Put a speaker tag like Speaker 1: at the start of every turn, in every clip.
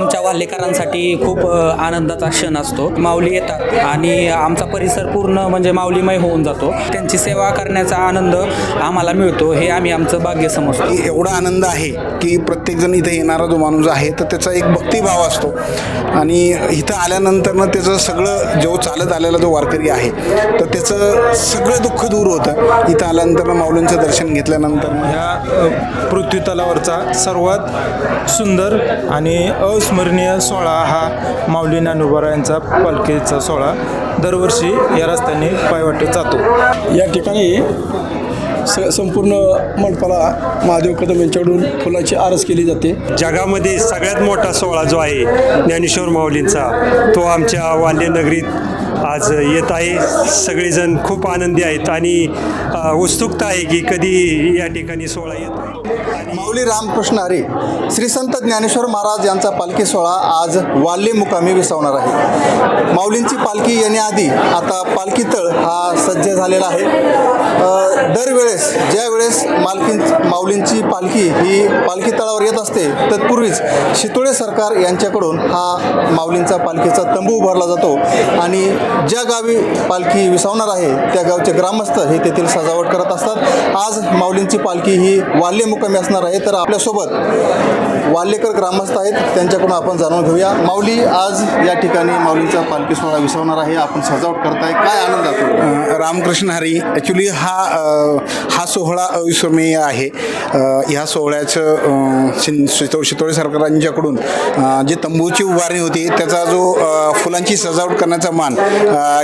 Speaker 1: आमच्या वाल्हेकरांसाठी खूप आनंदाचा क्षण असतो. माऊली येतात आणि आमचा परिसर पूर्ण म्हणजे माऊलीमय होऊन जातो. त्यांची सेवा करण्याचा आनंद आम्हाला मिळतो. हे आम्ही आमचं भाग्य समजतो.
Speaker 2: की एवढा आनंद आहे की प्रत्येकजण इथे येणारा जो माणूस आहे तर त्याचा एक भक्तिभाव असतो. आणि इथं आल्यानंतरनं त्याचं सगळं जो चालत आलेला जो वारकरी आहे तर त्याचं सगळं दुःख दूर होतं. इथं आल्यानंतर माऊलींचं दर्शन घेतल्यानंतर
Speaker 3: ह्या अ, पृथ्वीतलावरचा सर्वात सुंदर आणि अविस्मरणीय सोहळा हा माऊली ज्ञानोबा यांचा पालखीचा सोहळा दरवर्षी या रस्त्याने पायवाटेत जातो.
Speaker 4: या ठिकाणी स संपूर्ण मंडपाला महादेव कदम यांच्याकडून फुलाची आरस केली जाते.
Speaker 5: जगामध्ये सगळ्यात मोठा सोहळा जो आहे ज्ञानेश्वर माऊलींचा तो आमच्या वाल्यनगरीत आज येत आहे. सगळेजण खूप आनंदी आहेत आणि उत्सुकता आहे की कधी या ठिकाणी सोहळा येतो
Speaker 6: माऊली रामकृष्ण हरी श्री संत ज्ञानेश्वर महाराज यांचा पालखी सोहळा आज वाल्ले मुकामी विसावणार आहे. माऊलींची पालखी येण्याआधी आता पालखी तळ हा सज्ज झालेला आहे. दरवेळेस ज्या वेळेस मालकी माऊलींची पालखी ही पालखी तळावर येत असते तत्पूर्वीच शितोळे सरकार यांच्याकडून हा माऊलींचा पालखीचा तंबू उभारला जातो आणि ज्या गावी पालखी विसावणार आहे त्या गावचे ग्रामस्थ हे तेथील सजावट करत असतात. आज माऊलींची पालखी ही वाल्ले मुकामी असणार आहे. तर आपल्यासोबत वाल्लेकर ग्रामस्थ आहेत. त्यांच्याकडून आपण जाणून घेऊया. माऊली आज या ठिकाणी माऊलीचा पालखी सोहळा विसवणार आहे. आपण सजावट करताय. काय आनंद
Speaker 2: जातो रामकृष्ण हरी ॲक्च्युली हा हा सोहळा अविस्मरणीय आहे. ह्या सोहळ्याचं अ, शितो शितोळे सरकारांच्याकडून जे जी तंबूची उभारणी होती त्याचा जो फुलांची सजावट करण्याचा मान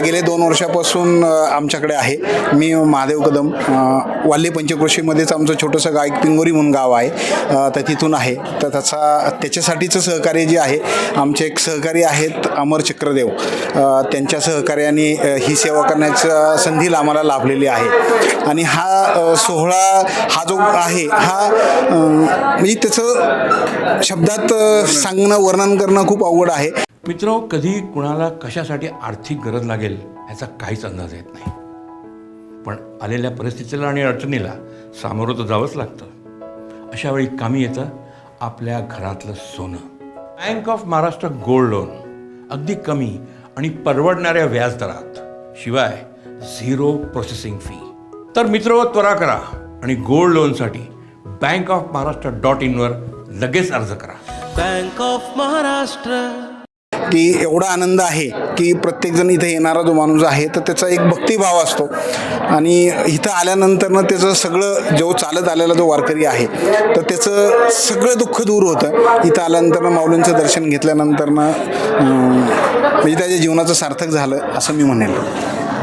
Speaker 2: गेले दोन वर्षापासून आमच्याकडे आहे. मी महादेव कदम वाल्ले वाल्हे पंचक्रोशीमध्येच आमचं छोटंसं गायक एक पिंगोरी म्हणून गाव आहे. आहे. तर तिथून आहे. तर त्याचा त्याच्यासाठीचं सहकार्य जे आहे आमचे एक सहकारी आहेत अमर चक्रदेव. त्यांच्या सहकार्याने ही सेवा करण्याच्या संधीला आम्हाला लाभलेली आहे. आणि हा सोहळा हा जो आहे हा म्हणजे त्याचं शब्दात सांगणं वर्णन करणं खूप अवघड आहे.
Speaker 7: मित्र कधी कुणाला कशासाठी आर्थिक गरज लागेल ह्याचा काहीच अंदाज येत नाही. पण आलेल्या परिस्थितीला आणि अडचणीला सामोरं तर जावंच लागतं. अशा वेळी कामी येतं आपल्या घरातलं सोनं. Bank of Maharashtra gold loan अगदी कमी आणि परवडणाऱ्या व्याजदरात शिवाय झिरो प्रोसेसिंग फी तर मित्र त्वरा करा आणि गोल्ड लोनसाठी बँक ऑफ महाराष्ट्र डॉट इनवर लगेच अर्ज करा.
Speaker 8: बँक ऑफ महाराष्ट्र
Speaker 2: की एवढा आनंद आहे की प्रत्येकजण इथे येणारा जो माणूस आहे तर त्याचा एक भक्तिभाव असतो. आणि इथं आल्यानंतरनं त्याचं सगळं जो चालत आलेला जो वारकरी आहे तर त्याचं सगळं दुःख दूर होतं. इथं आल्यानंतरनं माऊलींचं दर्शन घेतल्यानंतरनं म्हणजे त्याच्या जीवनाचं सार्थक झालं असं मी म्हणेल.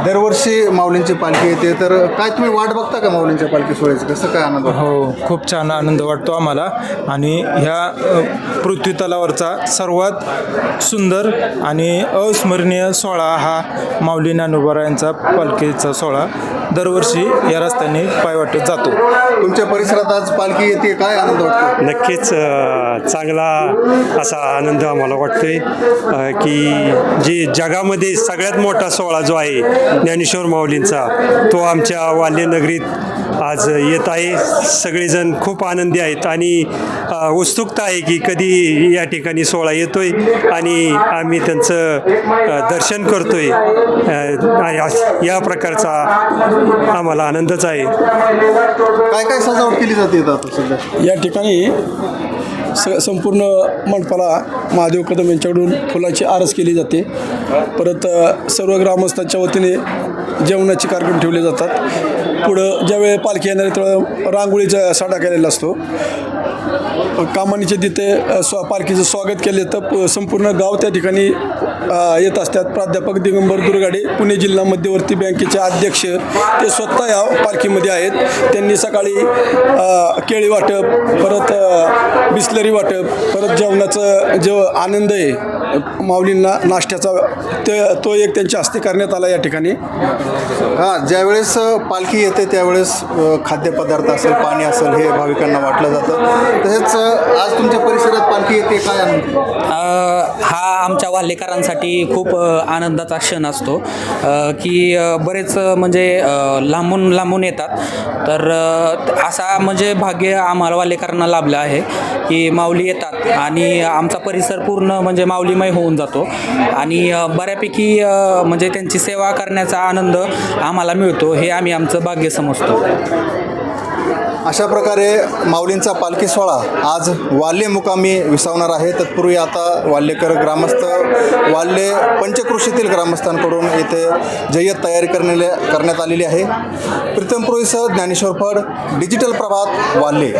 Speaker 6: दरवर्षी माऊलींची पालखी येते. तर काय तुम्ही वाट बघता का माऊलींच्या पालखी सोहळ्याची? कसं काय आनंद?
Speaker 3: हो खूप छान आनंद वाटतो आम्हाला. आणि ह्या अ, पृथ्वीतलावरचा सर्वात सुंदर आणि अविस्मरणीय सोहळा हा माऊली ज्ञानोबा यांचा पालखीचा सोहळा दरवर्षी या रस्त्याने पायवाटेत जातो.
Speaker 6: तुमच्या परिसरात आज पालखी येते काय आनंद वाटतो?
Speaker 5: नक्कीच चांगला असा आनंद आम्हाला वाटतोय की जी जगामध्ये सगळ्यात मोठा सोहळा जो आहे ज्ञानेश्वर माऊलींचा तो आमच्या वाल्य नगरीत आज येत आहे. सगळेजण खूप आनंदी आहेत आणि उत्सुकता आहे की कधी या ठिकाणी सोहळा येतोय आणि आम्ही त्यांचं दर्शन करतोय. या- या प्रकारचा आम्हाला आनंदच आहे.
Speaker 6: काय काय सजावट केली जाते
Speaker 4: या ठिकाणी स संपूर्ण मंडपाला महादेव कदम यांच्याकडून फुलाची आरस केली जाते. परत सर्व ग्रामस्थांच्या वतीने जेवणाचे कार्यक्रम ठेवले जातात. पुढं ज्यावेळी पालखी येणार आहे तेव्हा रांगोळीचा साडा केलेला असतो. कामानीचे तिथे स्वा पालखीचं स्वागत केले तर प- संपूर्ण गाव त्या ठिकाणी येत असतात. प्राध्यापक दिगंबर दुर्गाडे पुणे जिल्हा मध्यवर्ती बँकेचे अध्यक्ष. ते स्वतः या पालखीमध्ये आहेत. त्यांनी सकाळी केळी वाटप परत बिस्लरी वाटप परत जेवणाचं जो आनंद आहे माऊलींना नाश्त्याचा ते तो एक त्यांच्या हस्ते करण्यात आला या ठिकाणी.
Speaker 6: हां ज्यावेळेस पालखी येते त्यावेळेस खाद्यपदार्थ असेल पाणी असेल हे भाविकांना वाटलं जातं. तसेच आज तुमच्या परिसरात पालखी येते काय?
Speaker 1: हा आमच्या वाल्हेकरांसाठी माझ्यासाठी खूप आनंदाचा क्षण असतो. की बरेच म्हणजे लांबून लांबून येतात. तर असा म्हणजे भाग्य आम्हाला वालेकरांना लाभलं आहे की माऊली येतात आणि आमचा परिसर पूर्ण म्हणजे माऊलीमय होऊन जातो. आणि बऱ्यापैकी म्हणजे त्यांची सेवा करण्याचा आनंद आम्हाला मिळतो हे आम्ही आमचं भाग्य समजतो.
Speaker 6: अशा प्रकारे माऊलींचा पालखी सोहळा आज वाल्हे मुकामी विसावणार आहे. तत्पूर्वी आता वाल्हेकर ग्रामस्थ वाल्हे पंचकृषीतील ग्रामस्थांकडून येथे जय्यत तयारी करण्याले करण्यात आलेली आहे. प्रीतम पुरोहितसह ज्ञानेश्वर फड डिजिटल प्रभात वाल्हे